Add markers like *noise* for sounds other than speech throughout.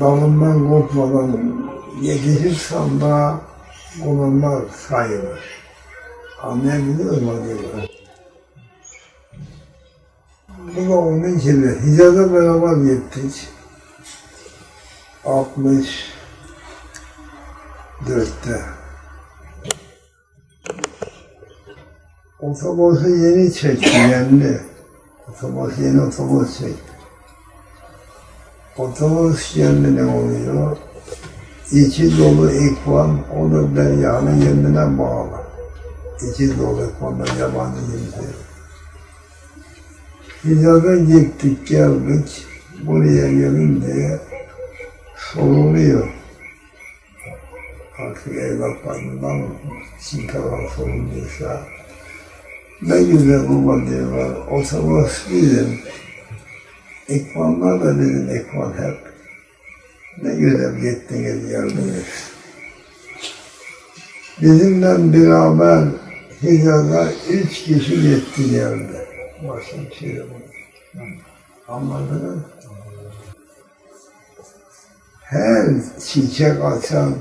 dalından kopmadan yetişirsen daha bulunmaz sayılır. Anlayabiliyor musun acaba? Bu da onun gibi. Hicaz'a beraber gittik. 64'te. Otobüsü yeni çekti yendi. Otobüs yeni otobüs çekti. Otobüs geldi ne oluyor? İçi dolu ikvan, o da deryanın kendine bağlı. İçi dolu ikvandan yabancı kimse. Hicaz'a gittik geldik, buraya gelince soruluyor. Artık evlatlarından sinkalar soruluyorsa. Ne güzel baba diyorlar, otobüs bizim. İkvanlar da bizim ikvan hep. Ne güzel gittiniz geldiniz. Bizimle beraber Hicaz'a üç kişi gitti geldi. Şey yok. Anladınız mı? Her çiçek açan,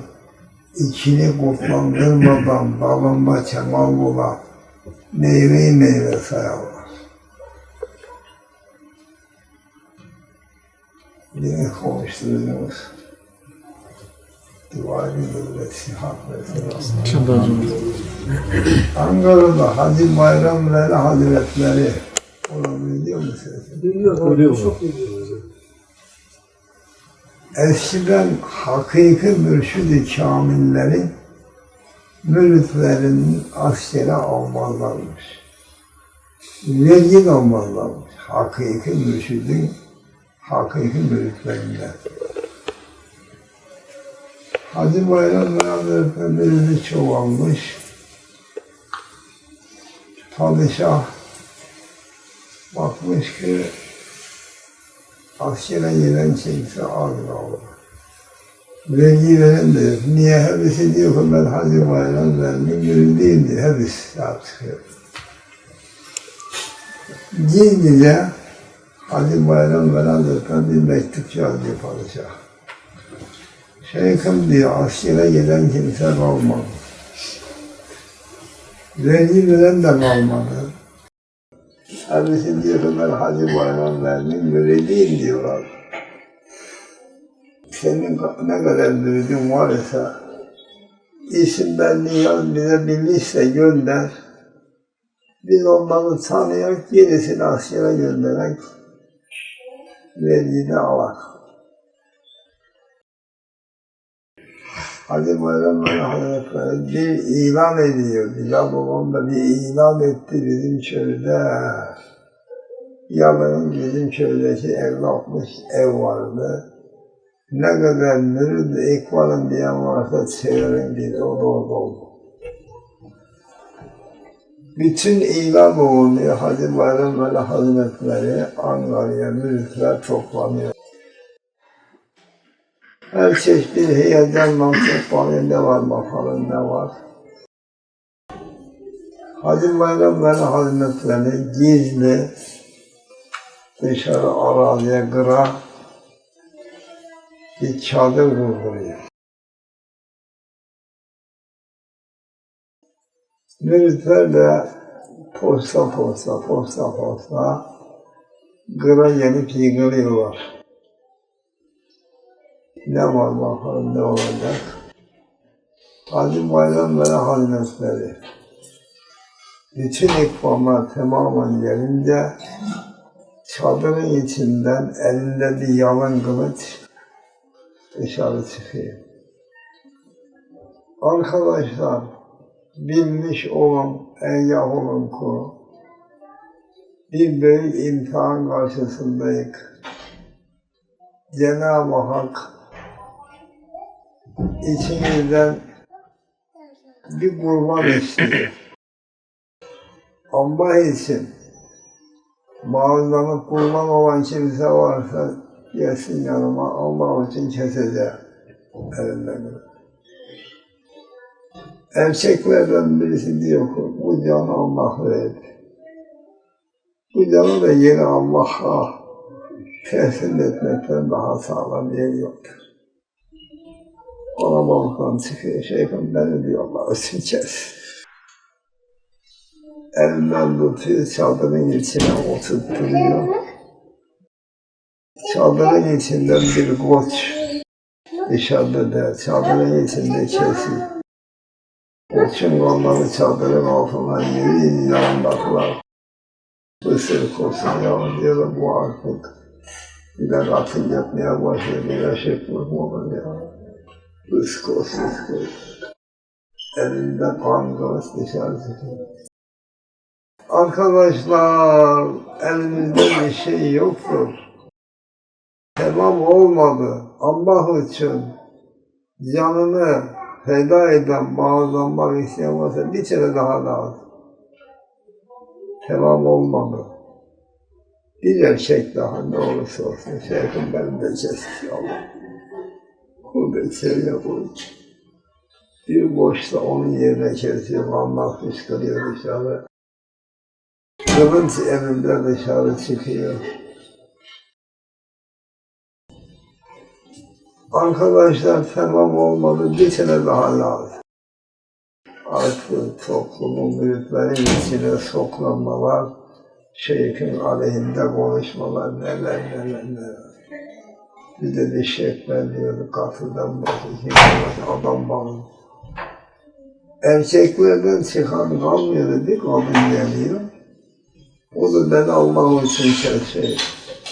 içini kutlandırmadan dalında kemal bulan meyveyi meyve sayarlar. Yine konuşturduğumuz duvarı devlet sihat versin. Ankara'da Hacı Bayram Veli Hazretleri onu biliyor musunuz? Görüyor mu? Eskiden hakiki mürşid-i kamillerin müritlerinin askere almazlarmış. Vergi almazlarmış. Hakiki mürşidin hakiki müritlerinden. Hacı Bayram Hazretleri birini çoğalmış. Padişah bakmış ki askere gelen kimse az kaldı. Vergi veren de yok. Niye hepsi diyor ki ben Hacı Bayram verdim, yürüdüğüm diyor. Hepsi çıkıyor. Gizlice Hacı Bayram de bir mektup yazıyor padişah. Şeyhim diyor, askere gelen kimse kalmadı. Vergi veren de kalmadı. Hepsi diyor ki ben Hacı Bayram verdim, müridiyim diyorlar. Senin ne kadar müridin var ise, isim belli yaz bize bir gönder. Biz onları tanıyarak gerisini askere göndererek alak. Hacı Bayram Veli Hazretleri bir ilan ediyor. Ya babam da bir ilan etti bizim köyde. Yalanın bizim köydeki 50-60 ev vardı. Ne kadar mürid ikbalın diyen varsa çevirin dedi, o da orada oldu. Bütün ilan oluyor Hacı Bayram Veli Hazretleri Ankara'ya müritler toplanıyor. Her çeşit bir heyecanla toplanıyor, ne var bakalım ne var. Hacı Bayram Veli Hazretleri gizli dışarı araziye kıra bir çadır kurduruyor. Müritler de posta posta posta posta kıra gelip yıkılıyorlar. Ne var bakalım ne olacak. Hacı Bayram Veli Hazretleri bütün ikbama tamamen gelince çadırın içinden elinde bir yalın kılıç dışarı çıkıyor. Arkadaşlar bilmiş olun, eyyah olun ku. Bir büyük imtihan karşısındayız. Cenab-ı Hak içimizden bir kurban istiyor. Allah için bağızlanıp kurban olan kimse varsa gelsin yanıma Allah için keseceğim elinden. Erkeklerden birisi diyor ki bu canı Allah verdi. Bu canı da yine Allah'a teslim etmekten daha sağlam yer yoktur. kalabalıktan çıkıyor. Şeyhim beni diyor Allah için kes. Elimden tutuyor, çadırın içine oturtturuyor. Çadırın içinden bir koç dışarıda der, çadırın içinde kesiyor. Koçun kanları çadırın altına yürüyün yanındakiler. Fısır kosun ya diyorlar bu artık. Bir de katil yapmaya başlıyor, bir de şey kurmalı ya. Isko, ısko. Elinde göz dışarı çıkıyor. Arkadaşlar, elimizde bir şey yoktur. Tamam olmadı. Allah için canını feda eden, bağızlanmak isteyen varsa bir kere daha lazım. Tamam olmadı. Bir erkek daha ne olursa olsun şeyhim benim de kesmiş Allah. Kul içeriye koy. Bir boşta onun yerine kesiyor, Allah fışkırıyor dışarı. Kılınç evimde dışarı çıkıyor. Arkadaşlar tamam olmadı, bir sene daha lazım. Artık toplumun büyüklerin içine soklanmalar, şeyhin aleyhinde konuşmalar, neler neler neler. Bir de bir şeyhler diyordu, katıdan bakıyor, adam bağlı. Erkeklerden çıkan kalmıyor, bir kadın geliyor. O da ben Allah için şey,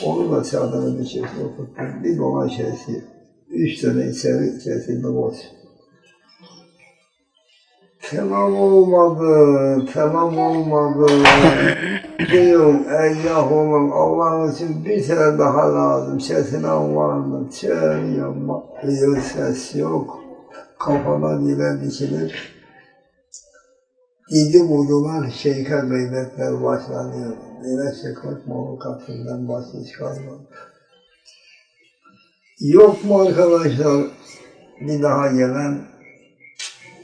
onu da çadırın içine okuttum, bir ona tane içeri kesildi boş. Tamam olmadı, tamam olmadı. *laughs* Diyorum ey Yahu'nun Allah için bir sene daha lazım. Sesinden var mı? Çığırıyor, bakıyor, ses yok. Kafana dile dikilir. Gidi buldular, şeyhe gıybetler başlanıyor. Yine şıklık malı katından başı çıkarmadı. Yok mu arkadaşlar bir daha gelen?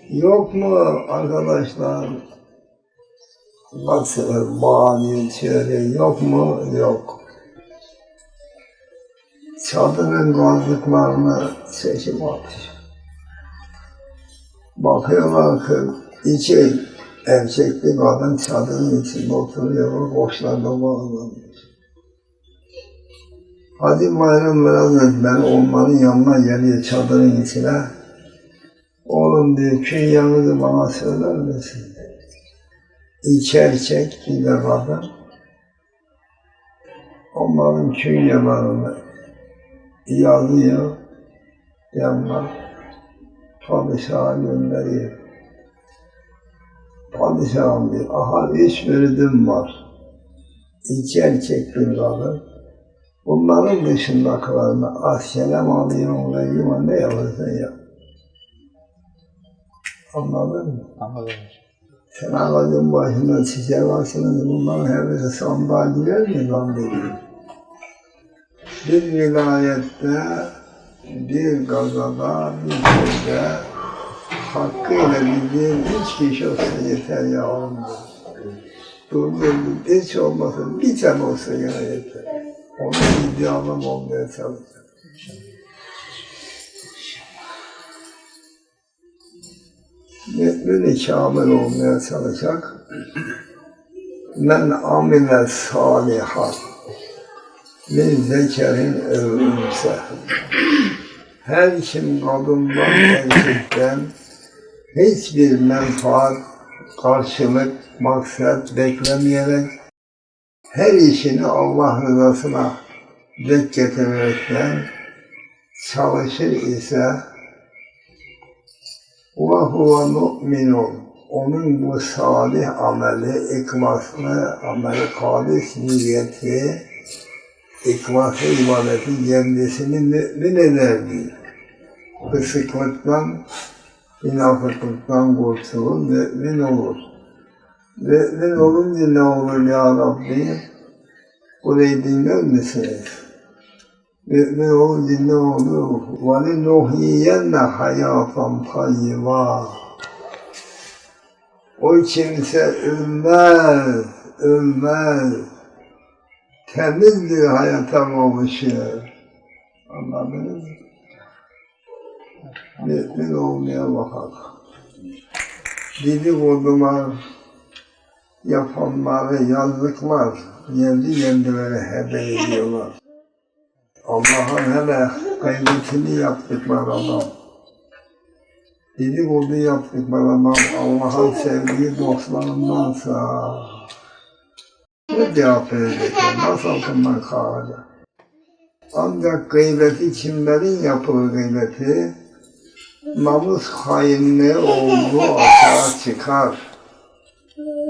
Yok mu arkadaşlar? Nasıl mani çöre yok mu? Yok. Çadırın gazlıklarını çekip atmış. Bakıyorlar ki iki erkekli kadın çadırın içinde oturuyor, boşlarda bağlanmış. Hadi bayram biraz ben onların yanına geliyor çadırın içine. Oğlum diyor künyanızı bana söyler misin? İki erkek bir de kadın. Onların künyalarını yazıyor. Yanına padişaha gönderiyor. Padişahım diyor, aha üç müridim var. İki erkek bir kadın. Bunların dışındakilerini askere alıyorsun ve ne yaparsan yap. Anladın mı? Anladım. Sen ağacın başında çiçek varsınız, bunların hepsi sandığa girer mi lan dedi. Bir vilayette, bir gazada, bir köyde hakkıyla bildiğin üç kişi olsa yeter ya oğlum. Durdurdu, hiç olmasa bir tane olsa gene yeter. Onun iddialım olmaya çalışacak. Mümin-i kamil olmaya çalışacak. Men amile salihat min zekerin evünse her kim kadından erkekten hiçbir menfaat, karşılık, maksat beklemeyerek her işini Allah rızasına dek getirerekten çalışır ise ve huve mu'minun onun bu salih ameli, ikmaslı ameli, halis niyeti, ikmaslı ibadeti kendisini mümin ederdi. Kısıklıktan, münafıklıktan kurtulur, mümin olur. Mümin olunca ne olur ya Rabbi? Burayı dinler misiniz? Mümin olunca ne olur? وَلِنُحْيِيَنَّ حَيَاةً طَيِّبًا O kimse ölmez, ölmez. Temiz bir hayata kavuşuyor. Anladınız mı? mümin olmaya bakalım. Dedikodular, yapanları, yazdıklar, kendi kendileri haber ediyorlar. Allah'ın hele gayretini yaptıklar adam. Dedikodu yaptıklar adam Allah'ın sevdiği dostlarındansa ne cevap verecekler, nasıl altından kalacak? Ancak gıybeti kimlerin yapılır gıybeti? Namus hainliği olduğu açığa çıkar.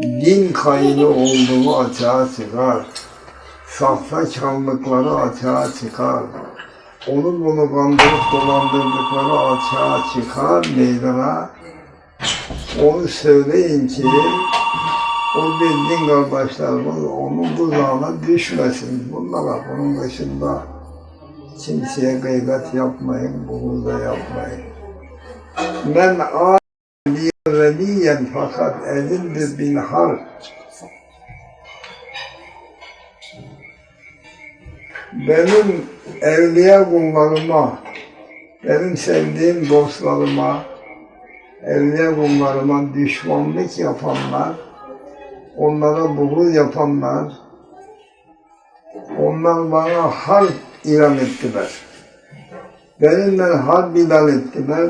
Din kayını olduğu açığa çıkar. Sahtekarlıkları açığa çıkar. Onu bunu kandırıp dolandırdıkları açığa çıkar meydana. Onu söyleyin ki o bildiğin kardeşlerimiz onun tuzağına düşmesin. Bunlara bunun dışında kimseye gıybet yapmayın, buğuz da yapmayın. Men âli veliyen fakat elindir bin harp. Benim evliya kullarıma, benim sevdiğim dostlarıma, evliya kullarıma düşmanlık yapanlar, onlara buğul yapanlar, onlar bana harp ilan ettiler. Benimle harp ilan ettiler.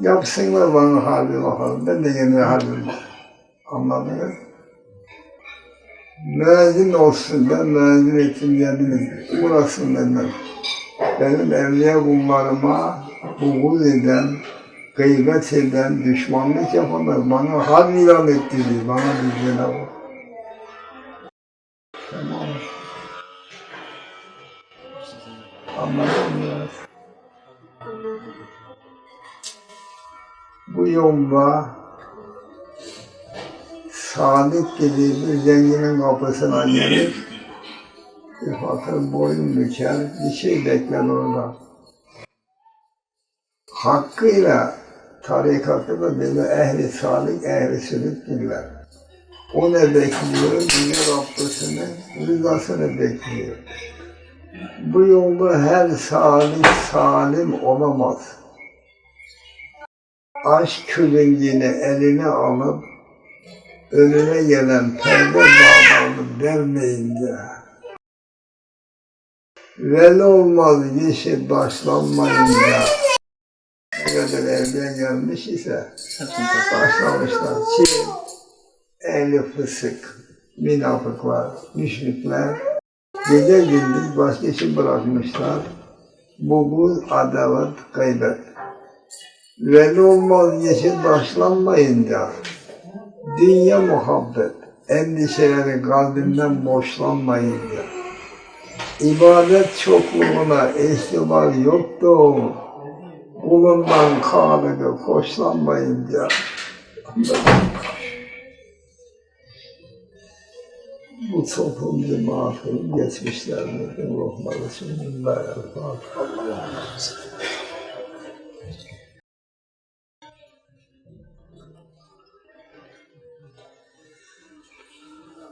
Yapsınlar bana harbi bakalım. Ben de var. Anladınız mı? Müezzin olsun, ben müezzin ettim diyebilirim. Burası benden. Benim evliya kullarıma buğul eden, gıybet eden, düşmanlık yapanlar bana harp ilan ettirdi. Bana bilgiler var. Tamam. Anladın mı? Bu yolda Sadık dediği bir zenginin kapısına gelip bir fakir boyun büker, bir şey bekler orada. Hakkıyla tarikatı da böyle ehli salih, ehli sülük diller. O ne bekliyor? Dünya Rabbisinin rızasını bekliyor. Bu yolda her salih salim olamaz. Aşk külüngini eline alıp önüne gelen perde bağlarını vermeyince veli olmaz işi başlanmayınca ne kadar evden gelmiş ise başlamışlar. Çin, ehli fısık, münafıklar, müşrikler gece gündüz başka işi bırakmışlar. Buğul, adalet, gıybet. Veli olmaz yeşil başlanmayınca dünya muhabbet, endişeleri kalbinden boşlanmayınca ibadet çokluğuna ihtimal yoktu. Kulundan Kabe'de bu toplum cemaatinin geçmişlerinin ruhları için Bismillahirrahmanirrahim.